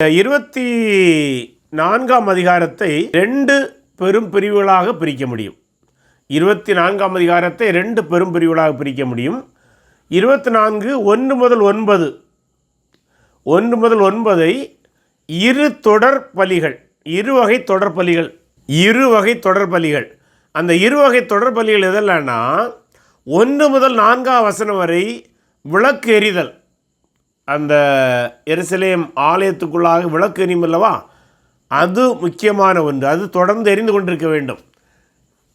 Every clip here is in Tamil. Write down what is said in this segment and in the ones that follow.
இருபத்தி நான்காம் அதிகாரத்தை ரெண்டு பெரும் பிரிவுகளாக பிரிக்க முடியும். இருபத்தி நான்காம் அதிகாரத்தை ரெண்டு பெரும் பிரிவுகளாக பிரிக்க முடியும். இருபத்தி நான்கு ஒன்று முதல் ஒன்பது. ஒன்று முதல் ஒன்பதை இரு தொடர் பலிகள் இரு வகை தொடர் பலிகள் இரு வகை தொடர் பலிகள். அந்த இரு வகை தொடர் பலிகள் எதெல்லாம்னா ஒன்று முதல் நான்காம் வசனம் வரை விளக்கு எறிதல் அந்த எருசலேம் ஆலயத்துக்குள்ளாக விளக்கு எரியும் அல்லவா? அது முக்கியமான ஒன்று. அது தொடர்ந்து எரிந்து கொண்டிருக்க வேண்டும்.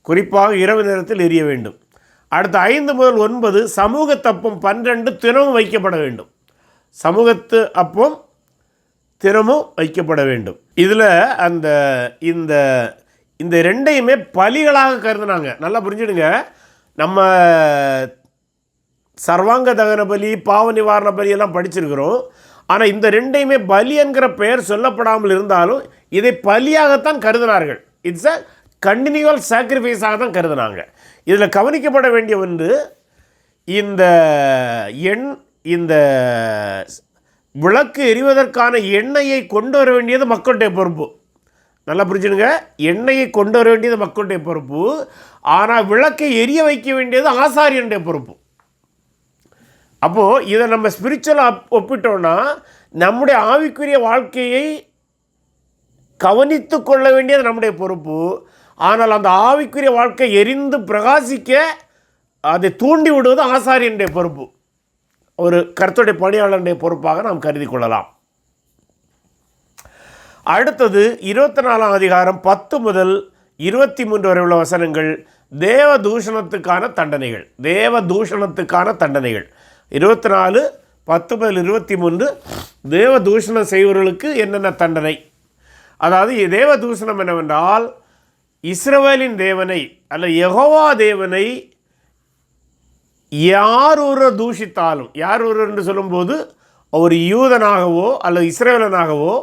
குறிப்பாக இரவு நேரத்தில் எரிய வேண்டும். அடுத்த ஐந்து முதல் ஒன்பது சமூக தப்பம் பன்னிரெண்டு தினமும் வைக்கப்பட வேண்டும். சமூகத்து அப்பம் தினமும் வைக்கப்பட வேண்டும். இதில் அந்த இந்த இந்த ரெண்டையுமே பலிகளாக கருதுனாங்க. நல்லா புரிஞ்சுடுங்க. நம்ம சர்வாங்க தகன பலி பாவ நிவாரண பலி எல்லாம் படிச்சிருக்கிறோம். ஆனால் இந்த ரெண்டையுமே பலி என்கிற பெயர் சொல்லப்படாமல் இருந்தாலும் இதை பலியாகத்தான் கருதினார்கள். இட்ஸ் அ கண்டினியூவல் சாக்ரிஃபைஸாக தான் கருதினாங்க. இதில் கவனிக்கப்பட வேண்டிய ஒன்று இந்த எண் இந்த விளக்கு எரிவதற்கான எண்ணெயை கொண்டு வர வேண்டியது மக்களுடைய பொறுப்பு. நல்லா புரிஞ்சுடுங்க எண்ணெயை கொண்டு வர வேண்டியது மக்களுடைய பொறுப்பு. ஆனால் விளக்கை எரிய வைக்க வேண்டியது ஆசாரியனுடைய பொறுப்பு. அப்போது இதை நம்ம ஸ்பிரிச்சுவலாக ஒப்பிட்டோன்னா நம்முடைய ஆவிக்குரிய வாழ்க்கையை கவனித்து கொள்ள வேண்டியது நம்முடைய பொறுப்பு. ஆனால் அந்த ஆவிக்குரிய வாழ்க்கை எரிந்து பிரகாசிக்க அதை தூண்டி விடுவது ஆசாரியனுடைய பொறுப்பு. ஒரு கருத்துடைய பணியாளருடைய பொறுப்பாக நாம் கருதி கொள்ளலாம். அடுத்தது இருபத்தி நாலாம் அதிகாரம் பத்து முதல் இருபத்தி மூன்று வரை உள்ள வசனங்கள் தேவ தூஷணத்துக்கான தண்டனைகள். தேவ தூஷணத்துக்கான தண்டனைகள். இருபத்தி நாலு பத்து முதல் இருபத்தி மூன்று தேவ தூஷணம் செய்வர்களுக்கு என்னென்ன தண்டனை? அதாவது தேவ தூஷணம் என்னவென்றால் இஸ்ரவேலின் தேவனை அல்ல யகோவா தேவனை யார் ஒரு தூஷித்தாலும் யார் ஒரு என்று சொல்லும்போது ஒரு யூதனாகவோ அல்லது இஸ்ரேலனாகவோ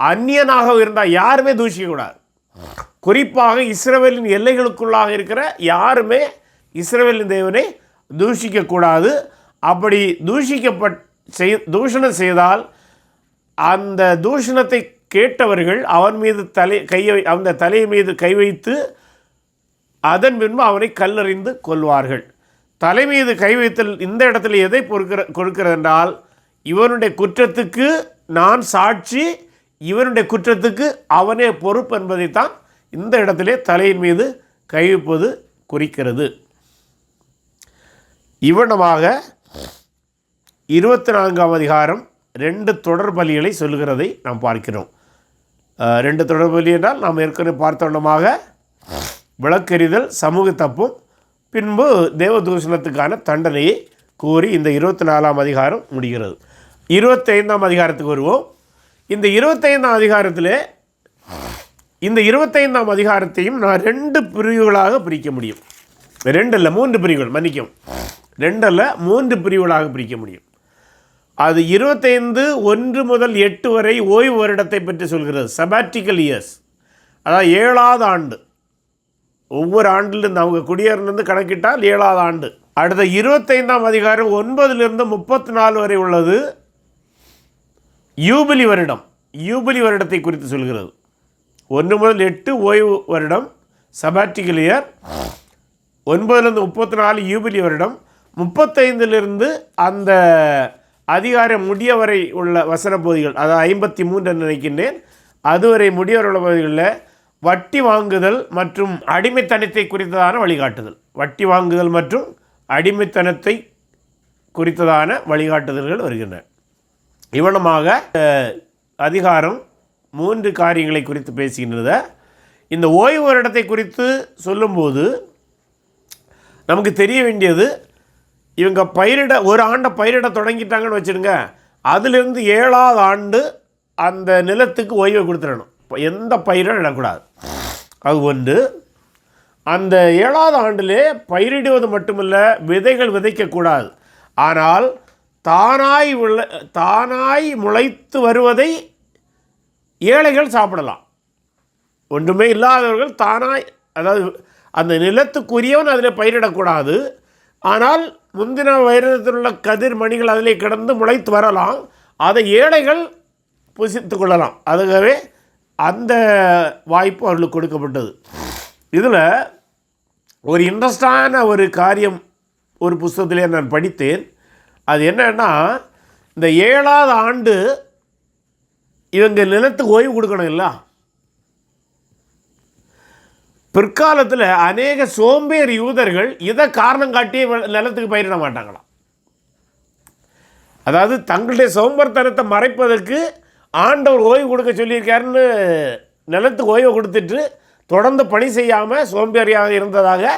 அந்நியனாகவோ இருந்தால் யாருமே தூஷிக்கக்கூடாது. குறிப்பாக இஸ்ரவேலின் எல்லைகளுக்குள்ளாக இருக்கிற யாருமே இஸ்ரவேலின் தேவனை தூஷிக்கக்கூடாது. அப்படி தூஷிக்கப்பட் செய் தூஷணம் செய்தால் அந்த தூஷணத்தை கேட்டவர்கள் அவன் மீது தலை கையை அந்த தலையை மீது கை வைத்து அதன் பின்பு அவனை கல்லறிந்து கொள்வார்கள் தலை மீது கை வைத்தல் இந்த இடத்துல எதை பொறுக்கிற கொடுக்கிறது என்றால் இவனுடைய குற்றத்துக்கு நான் சாட்சி இவனுடைய குற்றத்துக்கு அவனே பொறுப்பு என்பதைத்தான் இந்த இடத்திலே தலையின் மீது கை வைப்பது குறிக்கிறது. இவனமாக இருபத்தி நான்காம் அதிகாரம் ரெண்டு தொடர் பலிகளை சொல்கிறதை நாம் பார்க்கிறோம். ரெண்டு தொடர் பலி என்றால் நாம் ஏற்கனவே பார்த்தோன்னமாக விளக்கெறிதல் சமூக தப்பும் பின்பு தேவதூஷணத்துக்கான தண்டனையை கூறி இந்த இருபத்தி நாலாம் அதிகாரம் முடிகிறது. இருபத்தைந்தாம் அதிகாரத்துக்கு வருவோம். இந்த இருபத்தைந்தாம் அதிகாரத்தில் இந்த இருபத்தைந்தாம் அதிகாரத்தையும் நான் ரெண்டு பிரிவுகளாக பிரிக்க முடியும். ரெண்டு இல்லை மூன்று பிரிவுகள் மன்னிக்கும் ரெண்டில் மூன்று பிரிவுகளாக பிரிக்க முடியும். அது இருபத்தைந்து ஒன்று முதல் எட்டு வரை ஓய்வு வருடத்தை பற்றி சொல்கிறது. சபாட்டிக்கல் இயர்ஸ் அதாவது ஏழாவது ஆண்டு. ஒவ்வொரு ஆண்டிலிருந்து அவங்க குடியேறிலிருந்து கணக்கிட்டால் ஏழாவது ஆண்டு. அடுத்த இருபத்தைந்தாம் அதிகாரம் ஒன்பதுலேருந்து முப்பத்தி நாலு வரை உள்ளது. யூபிலி வருடம். யூபிலி வருடத்தை குறித்து சொல்கிறது. ஒன்று முதல் எட்டு ஓய்வு வருடம். சபாட்டிக்கல் இயர் ஒன்பதுலேருந்து முப்பத்தி நாலு யூபிலி வருடம். முப்பத்தைந்துலேருந்து அந்த அதிகாரம் முடியவரை உள்ள வசன பகுதிகள் அதாவது ஐம்பத்தி மூன்று நினைக்கின்றேன். அதுவரை முடியவரை உள்ள பகுதிகளில் வட்டி வாங்குதல் மற்றும் அடிமைத்தனத்தை குறித்ததான வழிகாட்டுதல். வட்டி வாங்குதல் மற்றும் அடிமைத்தனத்தை குறித்ததான வழிகாட்டுதல்கள் வருகின்றன. இவனமாக அதிகாரம் மூன்று காரியங்களை குறித்து பேசுகின்றத இந்த ஓய்வு வருடத்தை குறித்து சொல்லும்போது நமக்கு தெரிய வேண்டியது இவங்க பயிரிட ஒரு ஆண்டை பயிரிட தொடங்கிட்டாங்கன்னு வச்சுடுங்க அதுலேருந்து ஏழாவது ஆண்டு அந்த நிலத்துக்கு ஓய்வை கொடுத்துடணும். இப்போ எந்த பயிரும் இடக்கூடாது. அது ஒன்று. அந்த ஏழாவது ஆண்டிலே பயிரிடுவது மட்டுமல்ல விதைகள் விதைக்கக்கூடாது. ஆனால் தானாய் உள்ள தானாய் முளைத்து வருவதை ஏழைகள் சாப்பிடலாம். ஒன்றுமே இல்லாதவர்கள் தானாய் அதாவது அந்த நிலத்துக்குரியவன் அதில் பயிரிடக்கூடாது. ஆனால் முந்தின வைரத்தில் உள்ள கதிர் மணிகள் அதிலே கிடந்து முளைத்து வரலாம். அதை ஏழைகள் புசித்து கொள்ளலாம். அதுவே அந்த வாய்ப்பு அவர்களுக்கு கொடுக்கப்பட்டது. இதில் ஒரு இன்ட்ரெஸ்டான ஒரு காரியம் ஒரு புஸ்தகத்திலே நான் படித்தேன். அது என்னன்னா இந்த ஏழாவது ஆண்டு இவங்க நிலத்துக்கு ஓய்வு கொடுக்கணும் இல்லை? பிற்காலத்தில் அநேக சோம்பேறி யூதர்கள் இதை காரணம் காட்டியே நிலத்துக்கு பயிரிட மாட்டாங்களாம். அதாவது தங்களுடைய சோம்பர்த்தனத்தை மறைப்பதற்கு ஆண்டவர் ஓய்வு கொடுக்க சொல்லியிருக்காருன்னு நிலத்துக்கு ஓய்வு கொடுத்துட்டு தொடர்ந்து பணி செய்யாமல் சோம்பேறியாக இருந்ததாக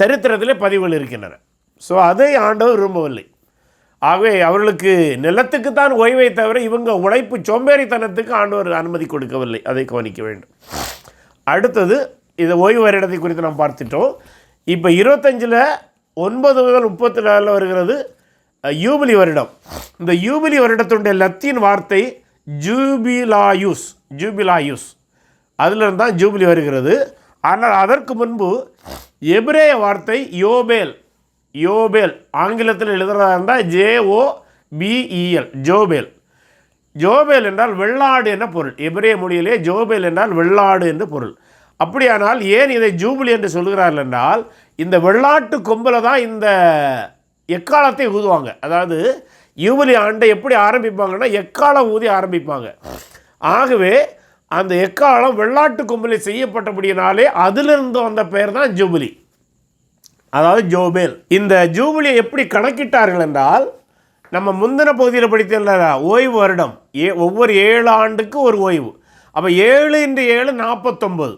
சரித்திரத்தில் பதிவுகள் இருக்கின்றன. ஸோ அதை ஆண்டவர் விரும்பவில்லை. ஆகவே அவர்களுக்கு நிலத்துக்கு தான் ஓய்வை தவிர இவங்க உழைப்பு சோம்பேறித்தனத்துக்கு ஆண்டவர் அனுமதி கொடுக்கவில்லை. அதை கவனிக்க வேண்டும். அடுத்தது இதை ஓய்வு வருடத்தை குறித்து நாம் பார்த்துட்டோம். இப்போ இருபத்தஞ்சில் ஒன்பது முதல் முப்பத்தி நாலில் வருகிறது யூபிலி வருடம். இந்த யூபிலி வருடத்தினுடைய லத்தீன் வார்த்தை ஜூபிலாயுஸ் ஜூபிலாயுஸ். அதிலிருந்து தான் ஜூபிலி வருகிறது. ஆனால் அதற்கு முன்பு எபிரேய வார்த்தை யோபேல் யோபேல். ஆங்கிலத்தில் எழுதுறதா இருந்தால் ஜேஓ பிஇஎல் ஜோபேல். ஜோபேல் என்றால் வெள்ளாடு என்ற பொருள். எபிரே மொழியிலே ஜோபேல் என்றால் வெள்ளாடு என்று பொருள். அப்படியானால் ஏன் இதை ஜூபிலி என்று சொல்கிறார்கள் என்றால் இந்த வெள்ளாட்டு கொம்பில் தான் இந்த எக்காலத்தை ஊதுவாங்க. அதாவது யூபிலி ஆண்டை எப்படி ஆரம்பிப்பாங்கன்னா எக்காலம் ஊதி ஆரம்பிப்பாங்க. ஆகவே அந்த எக்காலம் வெள்ளாட்டு கொம்பிலை செய்யப்பட்டபடியினாலே அதிலிருந்து வந்த பெயர் தான் ஜூபிலி. அதாவது ஜோபேல். இந்த ஜூபிலியை எப்படி கணக்கிட்டார்கள் என்றால் நம்ம முந்தின பகுதியில் படித்தல ஓய்வு வருடம். ஏ ஒவ்வொரு ஏழு ஆண்டுக்கு ஒரு ஓய்வு. அப்போ ஏழு இன்று ஏழு நாற்பத்தொம்பது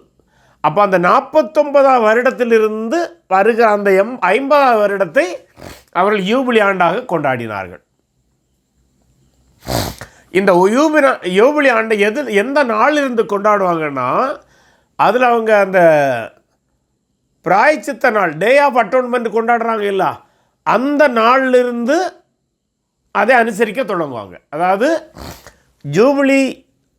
அப்போ அந்த நாற்பத்தொன்பதாம் வருடத்திலிருந்து வருகிற அந்த எம் ஐம்பதாம் வருடத்தை அவர்கள் யூபிலி ஆண்டாக கொண்டாடினார்கள். இந்த யூபின யூபிலி ஆண்டை எது எந்த நாளிலிருந்து கொண்டாடுவாங்கன்னா அதில் அவங்க அந்த பிராய்ச்சித்த நாள் டே ஆஃப் அட்டோன்மெண்ட் கொண்டாடுறாங்க இல்லை அந்த நாளிலிருந்து அதை அனுசரிக்க தொடங்குவாங்க. அதாவது ஜூபிலி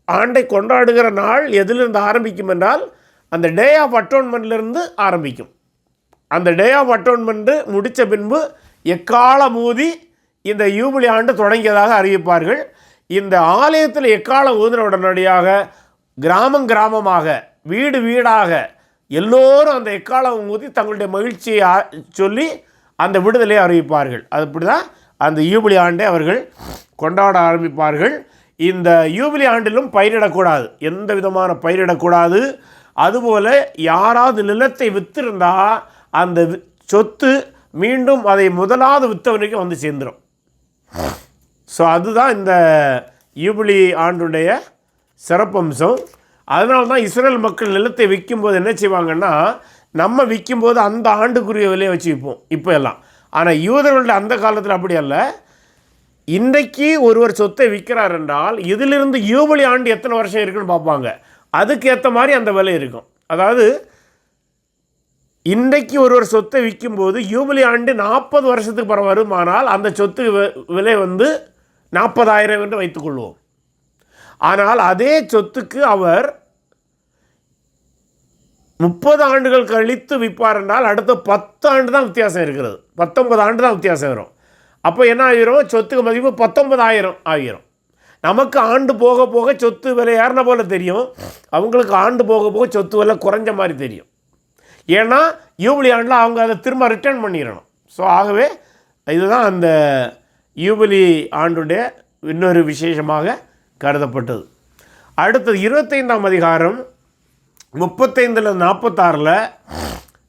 ஆண்டை கொண்டாடுகிற நாள் எதிலிருந்து ஆரம்பிக்கும் என்றால் அந்த டே ஆஃப் அட்டோன்மெண்ட்லேருந்து ஆரம்பிக்கும். அந்த டே ஆஃப் அட்டோன்மெண்ட்டு முடித்த பின்பு எக்காலம் ஊதி இந்த யூபிலி ஆண்டு தொடங்கியதாக அறிவிப்பார்கள். இந்த ஆலயத்தில் எக்காலம் ஊதின உடனடியாக கிராமம் கிராமமாக வீடு வீடாக எல்லோரும் அந்த எக்காலம் ஊதி தங்களுடைய மகிழ்ச்சியை சொல்லி அந்த விடுதலையை அறிவிப்பார்கள். அப்படி தான் அந்த யூபிலி ஆண்டை அவர்கள் கொண்டாட ஆரம்பிப்பார்கள். இந்த யூபிலி ஆண்டிலும் பயிரிடக்கூடாது. எந்த விதமான பயிரிடக்கூடாது. அதுபோல் யாராவது நிலத்தை விற்றிருந்தா அந்த வி- சொத்து மீண்டும் அதை முதலாவது விற்றவனுக்கு வந்து சேர்ந்துடும் ஸோ அதுதான் இந்த யூபிலி ஆண்டுடைய சிறப்பம்சம். அதனால தான் இஸ்ரேல் மக்கள் நிலத்தை விற்கும்போது என்ன செய்வாங்கன்னா நம்ம விற்கும்போது அந்த ஆண்டுக்குரிய விலையை வச்சு விற்போம் இப்போ எல்லாம். ஆனால் யூதர்களுடைய அந்த காலத்தில் அப்படி அல்ல. இன்றைக்கு ஒருவர் சொத்தை விற்கிறார் என்றால் இதிலிருந்து யூபிலி ஆண்டு எத்தனை வருஷம் இருக்குன்னு பார்ப்பாங்க. அதுக்கு ஏற்ற மாதிரி அந்த விலை இருக்கும். அதாவது இன்றைக்கு ஒருவர் சொத்தை விற்கும்போது யூபிலி ஆண்டு நாற்பது வருஷத்துக்கு பிறகு வருமானால் அந்த சொத்து விலை வந்து நாற்பதாயிரம் என்று வைத்துக்கொள்வோம். ஆனால் அதே சொத்துக்கு அவர் முப்பது ஆண்டுகள் கழித்து விற்பார் என்றால் அடுத்த பத்து ஆண்டு தான் வித்தியாசம் இருக்கிறது. பத்தொன்பது ஆண்டு தான் வித்தியாசம் வரும். அப்போ என்ன ஆகிரும் சொத்துக்கு மதிப்பு பத்தொன்பதாயிரம் ஆகிரும் நமக்கு ஆண்டு போக போக சொத்து விலை ஏறின போல தெரியும். அவங்களுக்கு ஆண்டு போக போக சொத்து விலை குறைஞ்ச மாதிரி தெரியும். ஏன்னா யூபிலி ஆண்டில் அவங்க அதை திரும்ப ரிட்டர்ன் பண்ணிடணும். ஸோ ஆகவே இதுதான் அந்த யூபிலி ஆண்டுடைய இன்னொரு விசேஷமாக கருதப்பட்டது. அடுத்தது இருபத்தைந்தாம் அதிகாரம். முப்பத்தைந்தில் நாற்பத்தாறில்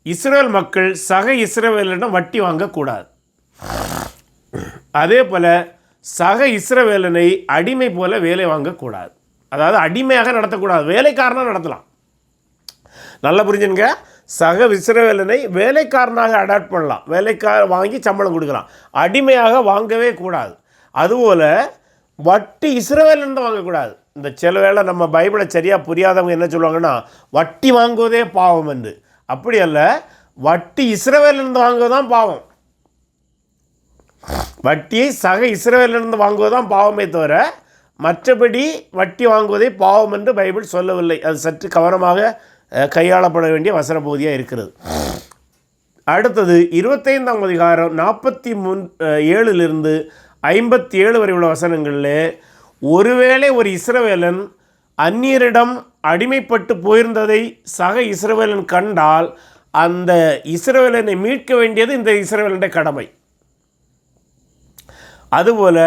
இஸ்ரேல் மக்கள் சக இஸ்ரவேலிடம் வட்டி வாங்கக்கூடாது. அதே போல் சக இஸ்ரவேலனை அடிமை போல வேலை வாங்கக்கூடாது. அதாவது அடிமையாக நடத்தக்கூடாது. வேலைக்காரனாக நடத்தலாம். நல்லா புரிஞ்சுங்க. சக இஸ்ரவேலனை வேலைக்காரனாக அடாப்ட் பண்ணலாம். வேலைக்கார வாங்கி சம்பளம் கொடுக்கலாம். அடிமையாக வாங்கவே கூடாது. அதுபோல் வட்டி இஸ்ரவேலன் வாங்கக்கூடாது. இந்த சில வேளை நம்ம பைபிளை சரியாக புரியாதவங்க என்ன சொல்லுவாங்கன்னா வட்டி வாங்குவதே பாவம் என்று. அப்படி அல்ல வட்டி இஸ்ரவேலிருந்து வாங்குவது தான் பாவம். வட்டியை சக இஸ்ரவேலிருந்து வாங்குவது தான் பாவமே தவிர மற்றபடி வட்டி வாங்குவதை பாவம் என்று பைபிள் சொல்லவில்லை. அது சற்று கவனமாக கையாளப்பட வேண்டிய வசன பகுதியாக இருக்கிறது. அடுத்தது இருபத்தைந்தாம் அதிகாரம் நாற்பத்தி மூன் ஏழுலிருந்து ஐம்பத்தி ஏழு வரை உள்ள வசனங்களில் ஒருவேளை ஒரு இஸ்ரவேலன் அந்நியரிடம் அடிமைப்பட்டு போயிருந்ததை சக இஸ்ரவேலன் கண்டால் அந்த இஸ்ரவேலனை மீட்க வேண்டியது இந்த இஸ்ரவேலனுடைய கடமை. அதுபோல்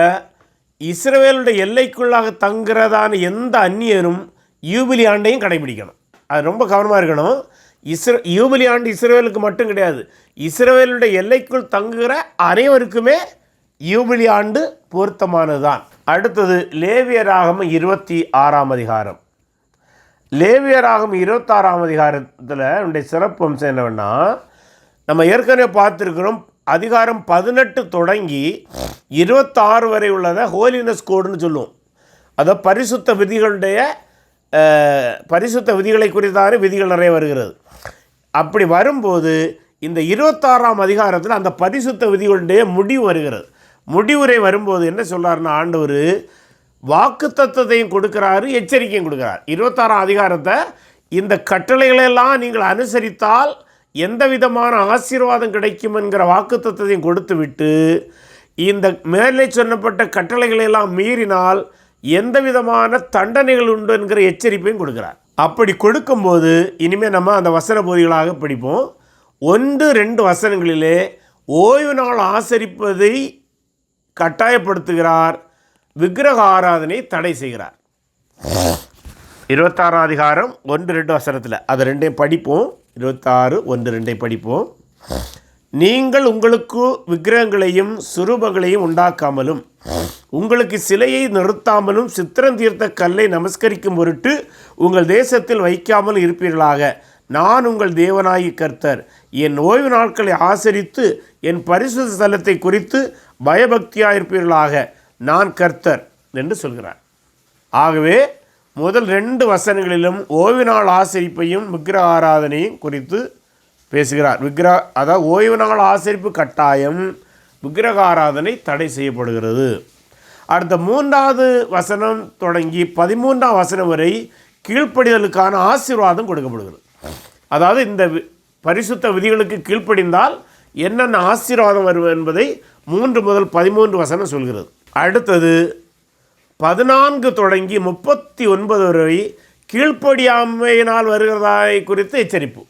இஸ்ரவேலுடைய எல்லைக்குள்ளாக தங்குறதான எந்த அந்நியரும் யூபிலி ஆண்டையும் கடைபிடிக்கணும். அது ரொம்ப கவனமாக இருக்கணும். இஸ்ர யூபிலி ஆண்டு இஸ்ரேலுக்கு மட்டும் கிடையாது. இஸ்ரேலுடைய எல்லைக்குள் தங்குகிற அனைவருக்குமே யூபிலி ஆண்டு பொருத்தமானதுதான். அடுத்தது லேவியராகம் இருபத்தி ஆறாம் அதிகாரம். லேவியராகம் இருபத்தாறாம் அதிகாரத்தில் உடைய சிறப்பு அம்சம் என்னவென்னா நம்ம ஏற்கனவே பார்த்துருக்கிறோம் அதிகாரம் பதினெட்டு தொடங்கி இருபத்தாறு வரை உள்ளதை ஹோலினஸ் கோடுன்னு சொல்லுவோம். அதை பரிசுத்த விதிகளுடைய பரிசுத்த விதிகளை குறித்தான விதிகள் நிறைய வருகிறது. அப்படி வரும்போது இந்த இருபத்தாறாம் அதிகாரத்தில் அந்த பரிசுத்த விதிகளுடைய முடிவு வருகிறது. முடிவுரை வரும்போது என்ன சொல்கிறாருன்னா ஆண்டவர் வாக்கு தத்துவத்தையும் கொடுக்குறாரு எச்சரிக்கையும் கொடுக்குறார். இருபத்தாறாம் அதிகாரத்தை இந்த கட்டளைகளெல்லாம் நீங்கள் அனுசரித்தால் எந்த விதமான ஆசீர்வாதம் கிடைக்கும் என்கிற வாக்கு தத்துவத்தையும் கொடுத்து விட்டு இந்த மேலே சொன்னப்பட்ட கட்டளைகளெல்லாம் மீறினால் எந்த விதமான தண்டனைகள் உண்டு என்கிற எச்சரிப்பையும் கொடுக்குறார். அப்படி கொடுக்கும்போது இனிமேல் நம்ம அந்த வசன பகுதிகளாக படிப்போம். ஒன்று ரெண்டு வசனங்களிலே ஓய்வு நாள் ஆசரிப்பதை கட்டாயப்படுத்துகிறார். விக்கிரக ஆராதனை தடை செய்கிறார். இருபத்தாறாம் அதிகாரம் ஒன்று ரெண்டு வசனத்தில் அதை ரெண்டையும் படிப்போம். இருபத்தாறு ஒன்று ரெண்டையும் படிப்போம். நீங்கள் உங்களுக்கு விக்கிரகங்களையும் சுரூபங்களையும் உண்டாக்காமலும் உங்களுக்கு சிலையை நிறுத்தாமலும் சித்திரம் தீர்த்த கல்லை நமஸ்கரிக்கும் பொருட்டு உங்கள் தேசத்தில் வைக்காமல் இருப்பீர்களாக. நான் உங்கள் தேவனாயி கர்த்தர். என் ஓய்வு நாட்களை ஆசரித்து என் பரிசுத்த ஸ்தலத்தை குறித்து பயபக்தியாக இருப்பீர்களாக நான் கர்த்தர் என்று சொல்கிறார். ஆகவே முதல் ரெண்டு வசனங்களிலும் ஓய்வு நாள் ஆசரிப்பையும் விக்கிரக ஆராதனையும் குறித்து பேசுகிறார். விக்கிரக அதாவது ஓய்வு நாள் ஆசரிப்பு கட்டாயம் விக்கிரக ஆராதனை தடை செய்யப்படுகிறது. அடுத்த மூன்றாவது வசனம் தொடங்கி பதிமூன்றாம் வசனம் வரை கீழ்ப்படிதலுக்கான ஆசீர்வாதம் கொடுக்கப்படுகிறது. அதாவது இந்த பரிசுத்த விதிகளுக்கு கீழ்ப்படிந்தால் என்னென்ன ஆசீர்வாதம் வரும் என்பதை மூன்று முதல் பதிமூன்று வசனம் சொல்கிறது. அடுத்தது பதினான்கு தொடங்கி முப்பத்தி ஒன்பது வரை கீழ்ப்படியாமையினால் வருகிறதாய் குறித்து எச்சரிப்பு.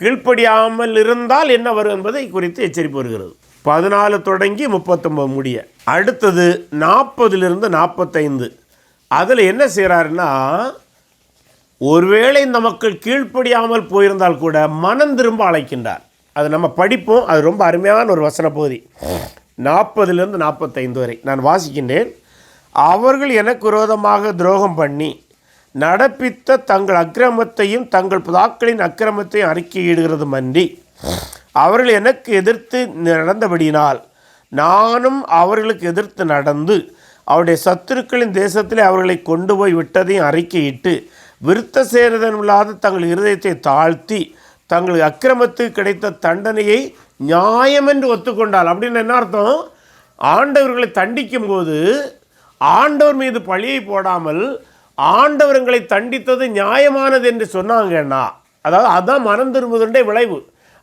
கீழ்ப்படியாமல் இருந்தால் என்ன வரும் என்பதை குறித்து எச்சரிப்பு வருகிறது. பதினாலு தொடங்கி முப்பத்தொம்பது முடிய. அடுத்தது நாற்பதுலேருந்து நாற்பத்தைந்து. அதில் என்ன செய்கிறாருன்னா ஒருவேளை இந்த மக்கள் கீழ்ப்படியாமல் போயிருந்தால் கூட மனம் திரும்ப அழைக்கின்றார். அது நம்ம படிப்போம். அது ரொம்ப அருமையான ஒரு வசன பகுதி நாற்பதுலேருந்து நாற்பத்தைந்து வரை நான் வாசிக்கின்றேன். அவர்கள் எனக்கு விரோதமாக துரோகம் பண்ணி நடப்பித்த தங்கள் அக்கிரமத்தையும் தங்கள் புதாக்களின் அக்கிரமத்தையும் அறிக்கையிடுகிறது மன்றி அவர்கள் எனக்கு எதிர்த்து நடந்தபடியினால் நானும் அவர்களுக்கு எதிர்த்து நடந்து அவருடைய சத்துருக்களின் தேசத்திலே அவர்களை கொண்டு போய் விட்டதையும் அறிக்கையிட்டு விருத்த சேரதமில்லாத தங்கள் இருதயத்தை தாழ்த்தி தங்கள் அக்கிரமத்துக்கு கிடைத்த தண்டனையை நியாயம் என்று ஒத்துக்கொண்டால் அப்படின்னு என்ன அர்த்தம்? ஆண்டவர்களை தண்டிக்கும் போது ஆண்டவர் மீது பழியை போடாமல் ஆண்டவர்களை தண்டித்தது நியாயமானது என்று சொன்னாங்கன்னா அதாவது அதான் மனம் திரும்புதண்டே விளைவு.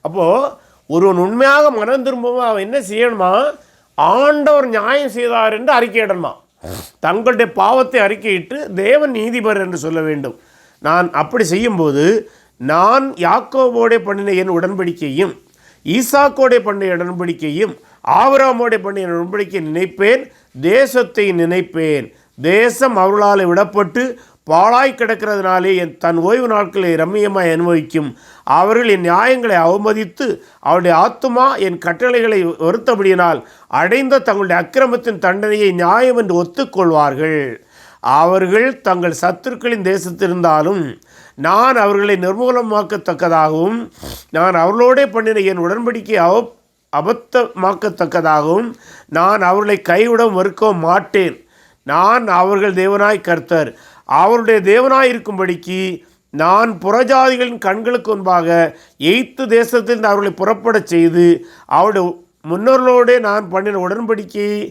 அப்போது ஒருவன் உண்மையாக மனம் திரும்பவும் அவன் என்ன செய்யணுமா? ஆண்டவர் நியாயம் செய்தார் என்று அறிக்கையிடணுமா தங்களுடைய பாவத்தை அறிக்கையிட்டு தேவன் நீதிபர் என்று சொல்ல வேண்டும். நான் அப்படி செய்யும்போது நான் யாக்கோபோடே பண்ணின என் உடன்படிக்கையும் ஈசாக்கோடே பண்ணிய உடன்படிக்கையும் ஆவராமோடே பண்ணிய உடன்படிக்கை நினைப்பேன் தேசத்தை நினைப்பேன். தேசம் அவர்களால் விடப்பட்டு பாழாய் கிடக்கிறதுனாலே என் தன் ஓய்வு நாட்களை ரம்மியமாக அனுபவிக்கும். அவர்கள் என் நியாயங்களை அவமதித்து அவருடைய ஆத்துமா என் கட்டளைகளை வருத்தபடியினால் அடைந்த தங்களுடைய அக்கிரமத்தின் தண்டனையை நியாயம் என்று ஒத்துக்கொள்வார்கள். அவர்கள் தங்கள் சத்துருக்களின் தேசத்திருந்தாலும் நான் அவர்களை நிர்மூலமாக்கத்தக்கதாகவும் நான் அவர்களோடே பண்ணின என் உடன்படிக்கை அவ அபத்தமாக்கத்தக்கதாகவும் நான் அவர்களை கைவிட மறுக்கவும் மாட்டேன். நான் அவர்கள் தேவனாய் கர்த்தர். அவருடைய தேவனாய் இருக்கும்படிக்கு நான் புறஜாதிகளின் கண்களுக்கு முன்பாக எய்த்து தேசத்தில் அவர்களை புறப்படச் செய்து அவருடைய முன்னோர்களோடே நான் பண்ணின உடன்படிக்கையை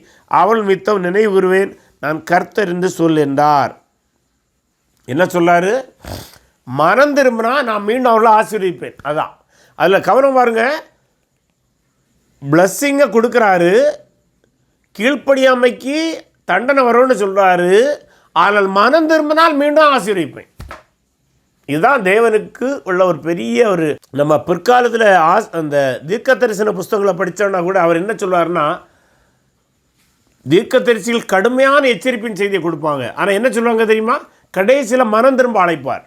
அவள் மித்தம் நினைவுறுவேன் நான் கர்த்தர் என்று சொல் என்றார். என்ன சொல்லாரு? மனம் திரும்பினா நான் மீண்டும் அவர்களை ஆசீர்வதிப்பேன். அதான். அதில் கவனம் பாருங்க. பிளஸ்ஸிங்கை கொடுக்குறாரு. கீழ்ப்படியாமைக்கு தண்டனை வரும்னு சொல்கிறாரு ஆனால் மனம் திரும்பினால் மீண்டும் ஆசீர்விப்பேன் இதுதான் தேவனுக்கு உள்ள ஒரு பெரிய ஒரு நம்ம பிற்காலத்தில் ஆஸ் அந்த தீர்க்க தரிசன புஸ்தகங்களை படித்தோம்னா கூட அவர் என்ன சொல்லுவார்னா தீர்க்க தரிசிகள் கடுமையான எச்சரிப்பின் செய்தியை கொடுப்பாங்க. ஆனால் என்ன சொல்லுவாங்க தெரியுமா? கடைசியில் மனம் திரும்ப அழைப்பார்.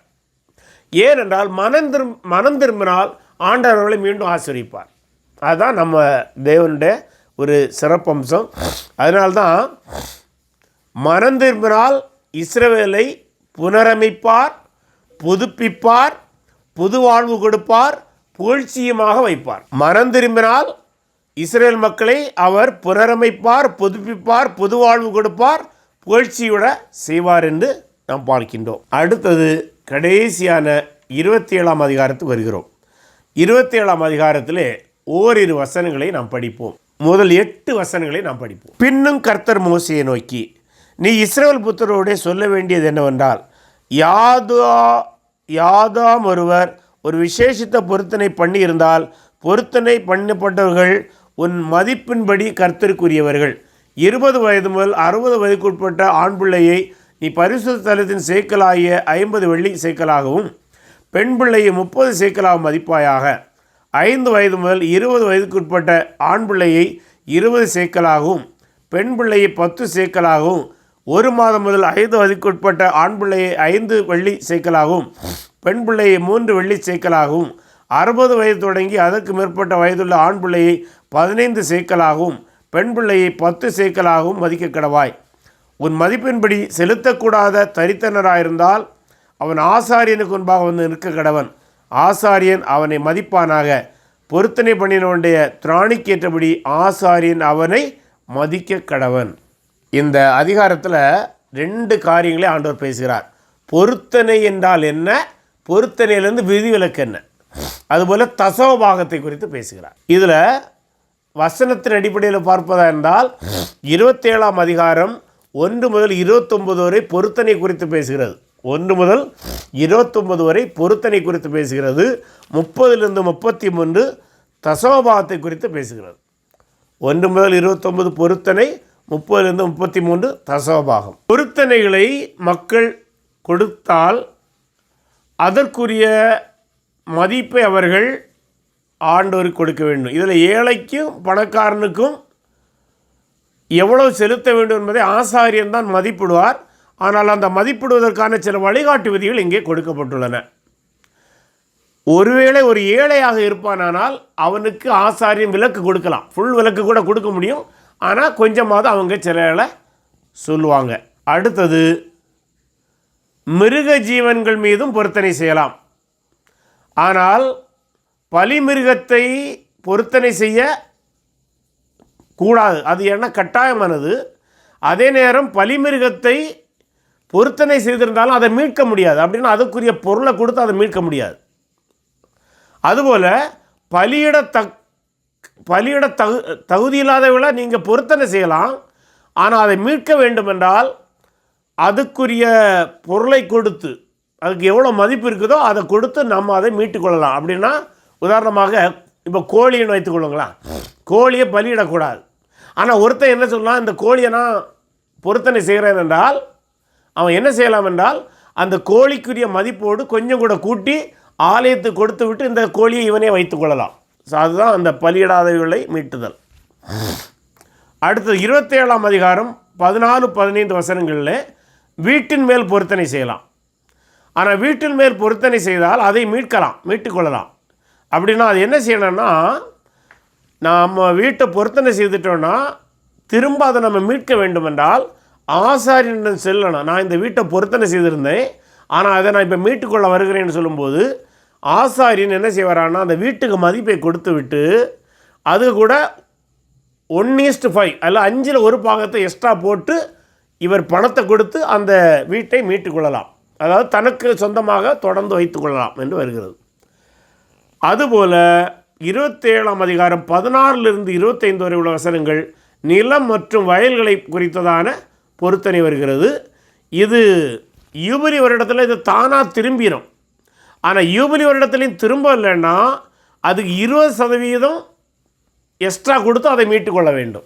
ஏனென்றால் மனம் திரும் மனம் திரும்பினால் ஆண்டவர்களை மீண்டும் ஆசிரிப்பார் அதுதான் நம்ம தேவனுடைய ஒரு சிறப்பம்சம். அதனால்தான் மனம் திரும்பினால் இஸ்ரவேலை புனரமைப்பார் புதுப்பிப்பார் புது வாழ்வு கொடுப்பார் புகழ்ச்சியுமாக வைப்பார். மனம் திரும்பினால் இஸ்ரேல் மக்களை அவர் புனரமைப்பார் புதுப்பிப்பார் புது வாழ்வு கொடுப்பார் புகழ்ச்சியுட செய்வார் என்று நாம் பார்க்கின்றோம். அடுத்தது கடைசியான இருபத்தி ஏழாம் அதிகாரத்துக்கு வருகிறோம். இருபத்தி ஏழாம் அதிகாரத்தில் ஓரிரு வசனங்களை நாம் படிப்போம். முதல் எட்டு வசனங்களை நாம் படிப்போம். பின்னும் கர்த்தர் மோசையை நோக்கி நீ இஸ்ரேல் புத்தரோடே சொல்ல வேண்டியது என்னவென்றால் யாதா யாதாம் ஒருவர் ஒரு விசேஷித்த பொருத்தனை பண்ணியிருந்தால் பொருத்தனை பண்ணப்பட்டவர்கள் உன் மதிப்பின்படி கர்த்தருக்குரியவர்கள். இருபது வயது முதல் அறுபது வயதுக்குட்பட்ட ஆண் பிள்ளையை நீ தலத்தின் சேக்கலாகிய ஐம்பது வெள்ளி சேக்கலாகவும் பெண் பிள்ளையை முப்பது சேக்கலாகவும் மதிப்பாயாக ஐந்து வயது முதல் இருபது வயதுக்குட்பட்ட ஆண் பிள்ளையை இருபது சேக்கலாகவும் பெண் பிள்ளையை பத்து சேக்கலாகவும் ஒரு மாதம் முதல் ஐந்து வயதுக்குட்பட்ட ஆண் பிள்ளையை ஐந்து வெள்ளி சேக்கலாகவும் பெண் பிள்ளையை மூன்று வெள்ளி சேக்கலாகவும் அறுபது வயது தொடங்கி அதற்கு மேற்பட்ட வயதுள்ள ஆண் பிள்ளையை பதினைந்து சேக்கலாகவும் பெண் பிள்ளையை பத்து சேக்கலாகவும் மதிக்க கடவாய் உன் மதிப்பின்படி செலுத்தக்கூடாத தரித்தனராயிருந்தால் அவன் ஆசாரியனுக்கு முன்பாக வந்து நிற்க கடவன். ஆசாரியன் அவனை மதிப்பானாக. பொருத்தனை பண்ணினவனுடைய திராணிக்கேற்றபடி ஆசாரியன் அவனை மதிக்க கடவன். இந்த அதிகாரத்தில் ரெண்டு காரியங்களை ஆண்டவர் பேசுகிறார். பொருத்தனை என்றால் என்ன? பொருத்தனையிலேருந்து விதிவிலக்கு என்ன? அதுபோல் தசவ பாகத்தை குறித்து பேசுகிறார். இதில் வசனத்தின் அடிப்படையில் பார்ப்பதா என்றால் இருபத்தேழாம் அதிகாரம் ஒன்று முதல் இருபத்தொம்பது வரை பொருத்தனை குறித்து பேசுகிறது. ஒன்று முதல் இருபத்தொம்பது வரை பொருத்தனை குறித்து பேசுகிறது. முப்பதிலிருந்து முப்பத்தி மூன்று தசவபாகத்தை குறித்து பேசுகிறது. ஒன்று முதல் இருபத்தொம்பது பொருத்தனை முப்பதிலிருந்து முப்பத்தி மூன்று தசோபாகம் பொருத்தனைகளை மக்கள் கொடுத்தால் அதற்குரிய மதிப்பை அவர்கள் ஆண்டோருக்கு கொடுக்க வேண்டும். இதில் ஏழைக்கும் பணக்காரனுக்கும் எவ்வளவு செலுத்த வேண்டும் என்பதை ஆசாரியன் தான் மதிப்பிடுவார். ஆனால் அந்த மதிப்பிடுவதற்கான சில வழிகாட்டு விதிகள் இங்கே கொடுக்கப்பட்டுள்ளன. ஒருவேளை ஒரு ஏழையாக இருப்பானானால் அவனுக்கு ஆசாரியம் விலக்கு கொடுக்கலாம். ஃபுல் விலக்கு கூட கொடுக்க முடியும். ஆனால் கொஞ்சமாவது அவங்க சில சொல்லுவாங்க. அடுத்தது மிருக ஜீவன்கள் மீதும் பொருத்தனை செய்யலாம். ஆனால் பலிமிருகத்தை பொருத்தனை செய்ய கூடாது. அது என்ன கட்டாயமானது? அதே நேரம் பலிமிருகத்தை பொருத்தனை செய்திருந்தாலும் அதை மீட்க முடியாது. அப்படின்னா அதுக்குரிய பொருளை கொடுத்து அதை மீட்க முடியாது. அதுபோல் பலியிட தக் பலியிட தகு தகுதி இல்லாதவளை நீங்கள் பொருத்தனை செய்யலாம். ஆனால் அதை மீட்க வேண்டுமென்றால் அதுக்குரிய பொருளை கொடுத்து அதுக்கு எவ்வளோ மதிப்பு இருக்குதோ அதை கொடுத்து நம்ம அதை மீட்டுக்கொள்ளலாம் அப்படின்னா உதாரணமாக இப்போ கோழின்னு வைத்துக்கொள்ளுங்களேன் கோழியை பலியிடக்கூடாது. ஆனால் ஒருத்தன் என்ன சொல்லலாம் இந்த கோழியை நான் பொருத்தனை செய்கிறேன் என்றால் அவன் என்ன செய்யலாம் என்றால் அந்த கோழிக்குரிய மதிப்போடு கொஞ்சம் கூட கூட்டி ஆலயத்துக்கு கொடுத்து விட்டு இந்த கோழியை இவனே வைத்துக்கொள்ளலாம் ஸோ அதுதான் அந்த பலியிடாதவர்களை மீட்டுதல். அடுத்தது இருபத்தேழாம் அதிகாரம் பதினாலு பதினைந்து வசனங்களில் வீட்டின் மேல் பொருத்தனை செய்யலாம். ஆனால் வீட்டின் மேல் பொருத்தனை செய்தால் அதை மீட்கலாம் மீட்டுக்கொள்ளலாம் அப்படின்னா அது என்ன செய்யணும்னா நாம் வீட்டை பொருத்தனை செய்துட்டோன்னா திரும்ப அதை நம்ம மீட்க வேண்டுமென்றால் ஆசாரியனிடம் செல்லணும். நான் இந்த வீட்டை பொருத்தனை செய்திருந்தேன். ஆனால் அதை நான் இப்போ மீட்டுக்கொள்ள வருகிறேன்னு சொல்லும்போது ஆசாரியன் என்ன செய்வாரான்னா அந்த வீட்டுக்கு மதிப்பை கொடுத்து விட்டு அது கூட ஒன் ஈஸ்ட் ஃபைவ் அதில் அஞ்சில் ஒரு பாகத்தை எக்ஸ்ட்ரா போட்டு இவர் பணத்தை கொடுத்து அந்த வீட்டை மீட்டுக்கொள்ளலாம். அதாவது தனக்கு சொந்தமாக தொடர்ந்து வைத்துக்கொள்ளலாம் என்று வருகிறது. அதுபோல் இருபத்தேழாம் அதிகாரம் பதினாறிலிருந்து இருபத்தைந்து வரை உள்ள வசனங்கள் நிலம் மற்றும் வயல்களை குறித்ததான பொருத்தனை வருகிறது. இது யூபிலி வருடத்தில் இது தானாக திரும்பிடும் ஆனால் யூபிலி வருடத்துலையும் திரும்ப இல்லைன்னா அதுக்கு இருபது சதவீதம் எக்ஸ்ட்ரா கொடுத்து அதை மீட்டுக்கொள்ள வேண்டும்.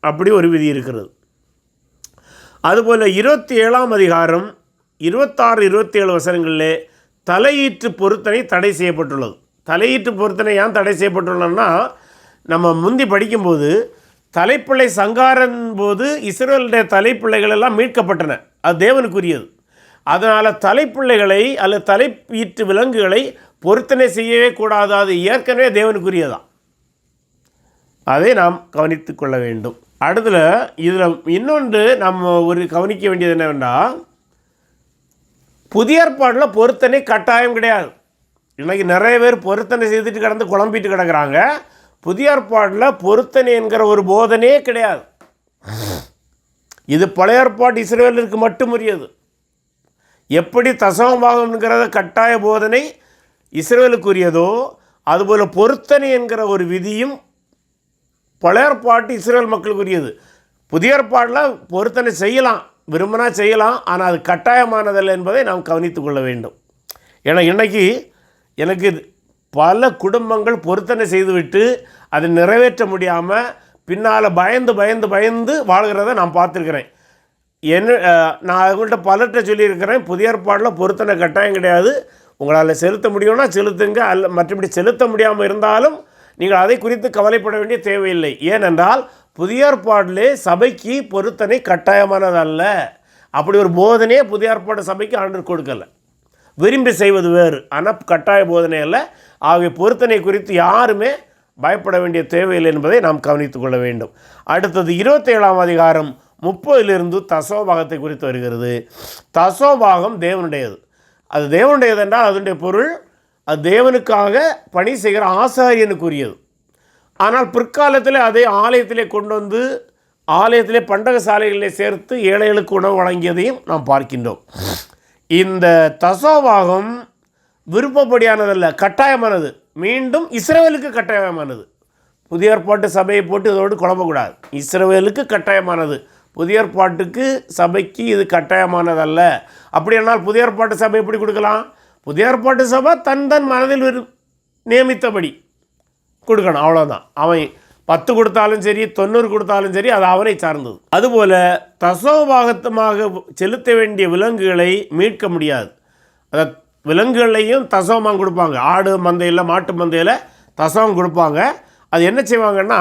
அப்படி ஒரு விதி இருக்கிறது. அதுபோல் இருபத்தி ஏழாம் அதிகாரம் இருபத்தாறு இருபத்தி ஏழு தலையீற்று பொருத்தனை தடை செய்யப்பட்டுள்ளது. தலையீட்டு பொருத்தனை ஏன் தடை செய்யப்பட்டுள்ளதுன்னா நம்ம முந்தி படிக்கும்போது தலைப்பிள்ளை சங்காரன் போது இஸ்ரேலுடைய தலைப்பிள்ளைகள் எல்லாம் மீட்கப்பட்டன. அது தேவனுக்குரியது. அதனால் தலைப்பிள்ளைகளை அல்லது தலைப்பீட்டு விலங்குகளை பொருத்தனை செய்யவே கூடாது. அது ஏற்கனவே தேவனுக்குரியதான் அதை நாம் கவனித்து கொள்ள வேண்டும். அடுத்துல இதில் இன்னொன்று நம்ம ஒரு கவனிக்க வேண்டியது என்னவென்றால் புதிய ஏற்பாடில் பொருத்தனை கட்டாயம் கிடையாது. இன்றைக்கி நிறைய பேர் பொருத்தனை செய்துட்டு கிடந்து குழம்பிட்டு கிடக்கிறாங்க. புதிய ஏற்பாட்டில் பொருத்தனை என்கிற ஒரு போதனையே கிடையாது. இது பழைய ஏற்பாடு இஸ்ரேலிற்கு மட்டும் உரியது. எப்படி தசமபாகம்ங்கிறத கட்டாய போதனை இஸ்ரேலுக்குரியதோ அதுபோல் பொருத்தனை என்கிற ஒரு விதியும் பழைய ஏற்பாட்டு இஸ்ரேல் மக்களுக்குரியது புதிய ஏற்பாடில் பொருத்தனை செய்யலாம் விரும்பினா செய்யலாம் ஆனால் அது கட்டாயமானதல்ல என்பதை நாம் கவனித்துக்கொள்ள வேண்டும். ஏன்னா இன்றைக்கி எனக்கு பல குடும்பங்கள் பொருத்தனை செய்துவிட்டு அதை நிறைவேற்ற முடியாமல் பின்னால் பயந்து பயந்து பயந்து வாழ்கிறத நான் பார்த்துருக்குறேன். என்ன நான் அவங்கள்ட்ட பலர்கிட்ட சொல்லியிருக்கிறேன் புதிய ஏற்பாடில் பொருத்தனை கட்டாயம் கிடையாது. உங்களால் செலுத்த முடியும்னா செலுத்துங்க அல்ல மற்றபடி செலுத்த முடியாமல் இருந்தாலும் நீங்கள் அதை குறித்து கவலைப்பட வேண்டிய தேவையில்லை. ஏனென்றால் புதிய ஏற்பாடிலே சபைக்கு பொருத்தனை கட்டாயமானதல்ல. அப்படி ஒரு போதனையே புதிய ஏற்பாடு சபைக்கு ஆண்டு கொடுக்கல. விரும்பி செய்வது வேறு. ஆனால் கட்டாய போதனை அல்ல. ஆகிய பொருத்தனை குறித்து யாருமே பயப்பட வேண்டிய தேவையில்லை என்பதை நாம் கவனித்துக் கொள்ள வேண்டும். அடுத்தது இருபத்தேழாம் அதிகாரம் முப்பதிலிருந்து தசோபாகத்தை குறித்து வருகிறது. தசோபாகம் தேவனுடையது. அது தேவனுடையது என்றால் அதனுடைய பொருள் அது தேவனுக்காக பணி செய்கிற ஆசாரியனுக்குரியது. ஆனால் பிற்காலத்தில் அதை ஆலயத்திலே கொண்டு வந்து ஆலயத்திலே பண்டக சாலைகளிலே சேர்த்து ஏழைகளுக்கு உணவு வழங்கியதையும் நாம் பார்க்கின்றோம். இந்த தசோபாகம் விருப்பப்படியானதல்ல கட்டாயமானது. மீண்டும் இஸ்ரேலுக்கு கட்டாயமானது. புதிய ஏற்பாட்டு சபையை போட்டு இதோடு குழம்பக்கூடாது இஸ்ரேலுக்கு கட்டாயமானது. புதிய ஏற்பாட்டுக்கு சபைக்கு இது கட்டாயமானதல்ல. அப்படியானால் புதிய ஏற்பாட்டு சபை எப்படி கொடுக்கலாம்? புதிய ஏற்பாட்டு சபை தன் தன் மனதில் நியமித்தபடி கொடுக்கணும். அவ்வளோதான் அவன் பத்து கொடுத்தாலும் சரி தொண்ணூறு கொடுத்தாலும் சரி அது அவனை சார்ந்தது. அதுபோல் தசோபாகத்தமாக செலுத்த வேண்டிய விலங்குகளை மீட்க முடியாது. அதை விலங்குகளையும் தசவமாக கொடுப்பாங்க. ஆடு மந்தையில் மாட்டு மந்தையில் தசவம் கொடுப்பாங்க. அது என்ன செய்வாங்கன்னா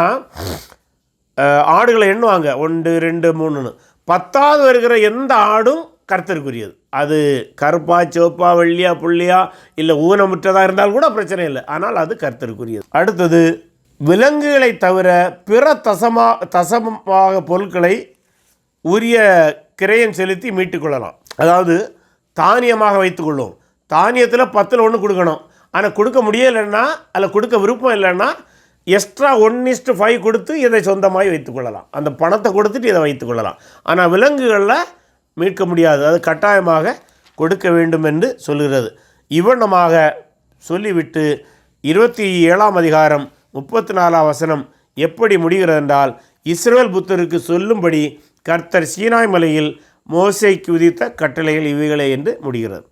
ஆடுகளை எண்ணுவாங்க. ஒன்று ரெண்டு மூணுன்னு. பத்தாவது வருகிற எந்த ஆடும் கர்த்தருக்குரியது. அது கருப்பா சிவப்பா வெள்ளியா புள்ளியா இல்லை ஊனமுற்றதாக இருந்தால் கூட பிரச்சனை இல்லை. ஆனால் அது கர்த்தருக்குரியது. அடுத்தது விலங்குகளை தவிர பிற தசமா தசமாக பொருட்களை உரிய கிரயம் செலுத்தி மீட்டுக்கொள்ளலாம் அதாவது தானியமாக வைத்துக்கொள்ளும் தானியத்தில் பத்தில் ஒன்று கொடுக்கணும். ஆனால் கொடுக்க முடியலைன்னா அதில் கொடுக்க விருப்பம் இல்லைன்னா எக்ஸ்ட்ரா ஒன் இஸ்ட்டு ஃபைவ் கொடுத்து இதை சொந்தமாகி வைத்துக்கொள்ளலாம் அந்த பணத்தை கொடுத்துட்டு இதை வைத்துக்கொள்ளலாம் ஆனால் விலங்குகளில் மீட்க முடியாது. அது கட்டாயமாக கொடுக்க வேண்டும் என்று சொல்கிறது. இவ்வண்ணமாக சொல்லிவிட்டு இருபத்தி ஏழாம் அதிகாரம் முப்பத்தி நாலாம் வசனம் எப்படி முடிகிறது என்றால் புத்தருக்கு சொல்லும்படி கர்த்தர் சீனாய் மலையில் மோசைக்கு விதித்த கட்டளைகள் இவைகளே என்று முடிகிறது.